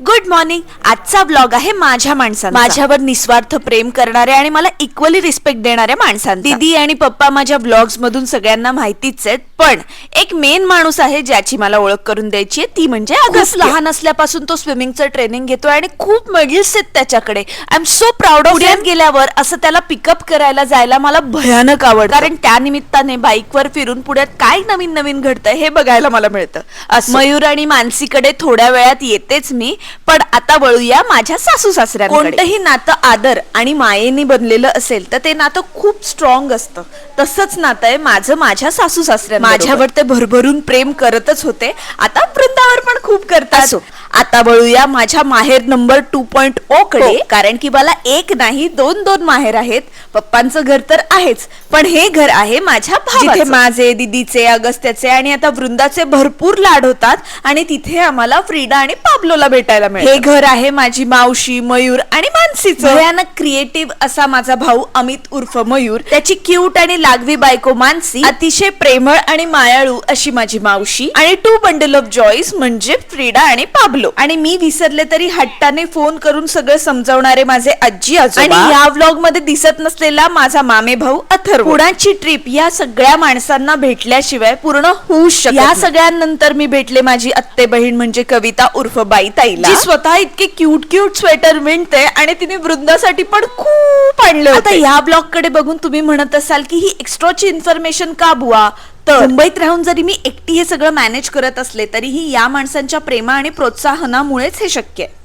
Good morning आजचा blog आहे माझ्या माणसांचा. माझ्यावर निस्वार्थ प्रेम करणाऱ्या आणि मला इक्वली रिस्पेक्ट देणाऱ्या माणसांचा. दीदी आणि पप्पा माझ्या ब्लॉग्स मधून सगळ्यांना माहितीच आहेत पण एक मेन माणूस आहे ज्याची मला ओळख करून द्यायची आहे ती म्हणजे अगस्त लहान असल्यापासून तो स्विमिंगचं ट्रेनिंग घेतोय आणि खूप मेडल्स आहेत त्याच्याकडे. I am so proud of गेल्यावर असं त्याला पिकअप करायला जायला मला भयानक आवड कारण त्या निमित्ताने बाईकवर फिरून पुण्यात काय नवीन नवीन घडतंय हे बघायला मला मिळतं. मयूर आणि मानसीकडे थोड्या वेळात येतेच मी. पण आता वळूया माझ्या सासू सासऱ्या कोणतंही नातं आदर आणि मायेने बनलेलं असेल तर ते नातं खूप स्ट्रॉंग असतं. तसंच नातं आहे माझं माझ्या सासू सासऱ्या माझ्यावर ते भरभरून प्रेम करतच होते. आता वृंदावर पण खूप करतात. आता वळूया माझ्या माहेर नंबर टू पॉइंट ओ कडे. कारण की मला एक नाही दोन दोन माहेर आहेत. पप्पांचं घर तर आहेच. पण हे घर आहे माझ्या जिथे माझे दिदीचे अगस्त्याचे आणि आता वृंदाचे भरपूर लाड होतात आणि तिथे आम्हाला फ्रीडा आणि पाब्लोला भेटायला मिळेल हे घर आहे माझी मावशी मयूर आणि मानसीचं. भयानक क्रिएटिव्ह असा माझा भाऊ अमित उर्फ मयूर. त्याची क्यूट आणि लागवी बायको मानसी. अतिशय प्रेमळ आणि मायाळू अशी माझी मावशी. आणि टू बंडल ऑफ जॉईस म्हणजे फ्रीडा आणि पाब्लो. आणि मी विसरले तरी हट्टाने फोन करून सगळं समजावणारे माझे आजी आजोबा आणि या व्लॉगमध्ये दिसत नसलेला माझा मामे भाऊ अथर्व. पुण्याची ट्रिप या सगळ्या माणसांना भेटल्याशिवाय पूर्ण होऊ शकत या सगळ्यांनंतर मी भेटले माझी आत्ते बहीण म्हणजे कविता उर्फ बाई ताईला जी स्वतः इतके क्यूट क्यूट स्वेटर विणते आणि तिने वृंदासाठी पण खूप आणले आता या ब्लॉगकडे बघून तुम्ही म्हणत असाल की ही एक्स्ट्राची इन्फॉर्मेशन का बुवा? तर मुंबईत राहून जरी मी एकटी हे सगळं मॅनेज करत असले तरीही या माणसांच्या प्रेमा आणि प्रोत्साहनामुळेच हे शक्य आहे.